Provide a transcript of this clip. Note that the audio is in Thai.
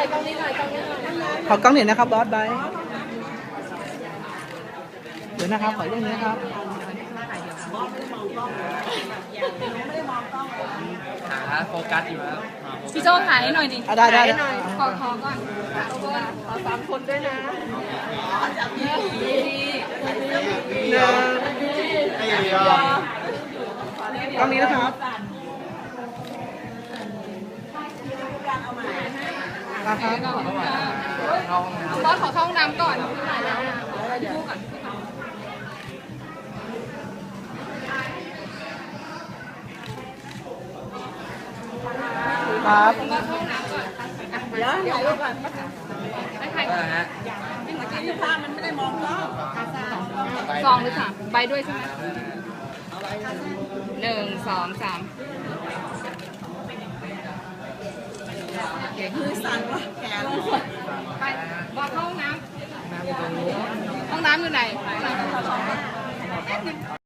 อยกล้องนี้หน่อยกล้องนี้หน่อยขอกล้องหน่อยนะครับบอสไบร์ทเดี๋ยวนะครับ ขออย่างนี้นะครับ หาโฟกัสอยู่แล้วพี่โจถ่ายให้หน่อยดิอะได้ได้ได้ขอขอก่อนขอสามคนด้วยนะหนึ่งไอ้ยอกล้องนี้นะครับ อะครับเข้าห้องน้บอสขอเข้าห้องน้ำก่อนดูก่อนครับบอสเข้าห้องน้ำก่อนเดี๋ยวถ่ายรูปก่อนไม่ถ่ายำก็นะฮะสองหรือสามใบด้วยใช่ไหมหนึ่งสองสาม มือสั่นวะแขนไปบอสเข้าห้องน้ำห้องน้ำอยู่ไหนห้องน้ำ